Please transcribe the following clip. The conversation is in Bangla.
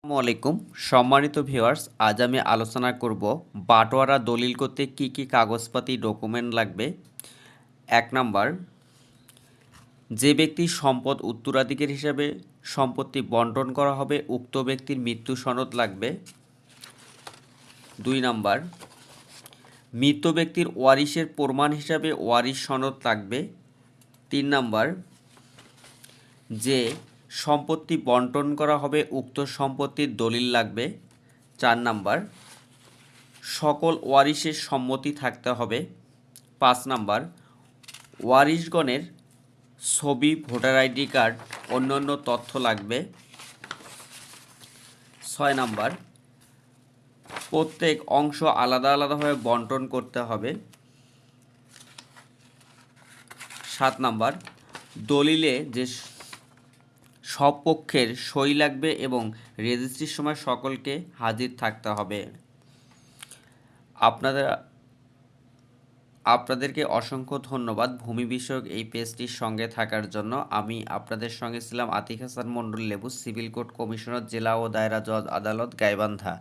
আসসালামু আলাইকুম। সম্মানিত ভিউয়ার্স, আজ আমি আলোচনা করব বাটোয়ারা দলিল করতে কি কি কাগজপাতি ডকুমেন্ট লাগবে। এক নাম্বার, যে ব্যক্তির সম্পদ উত্তরাধিকার হিসাবে সম্পত্তি বন্টন করা হবে, উক্ত ব্যক্তির মৃত্যু সনদ লাগবে। দুই নাম্বার, মৃত ব্যক্তির ওয়ারিশের প্রমাণ হিসাবে ওয়ারিশ সনদ লাগবে। তিন নাম্বার, যে সম্পত্তি বন্টন করা হবে, উক্ত সম্পত্তির দলিল লাগবে। চার নাম্বার, সকল ওয়ারিশের সম্মতি থাকতে হবে। পাঁচ নাম্বার, ওয়ারিশগণের ছবি, ভোটার আইডি কার্ড, অন্যান্য তথ্য লাগবে। ছয় নাম্বার, প্রত্যেক অংশ আলাদা আলাদাভাবে বন্টন করতে হবে। সাত নাম্বার, দলিলে যে সব পক্ষের সই লাগবে এবং রেজিস্ট্রির সময় সকলকে হাজির থাকতে হবে। আপনাদের, আপনাদেরকে অসংখ্য ধন্যবাদ ভূমি বিষয়ক এই পেজটির সঙ্গে থাকার জন্য। আমি আপনাদের সঙ্গে ছিলাম আতিক হাসান মন্ডল লেবু, সিভিল কোর্ট কমিশনার, জেলা ও দায়রা জজ আদালত, গাইবান্ধা।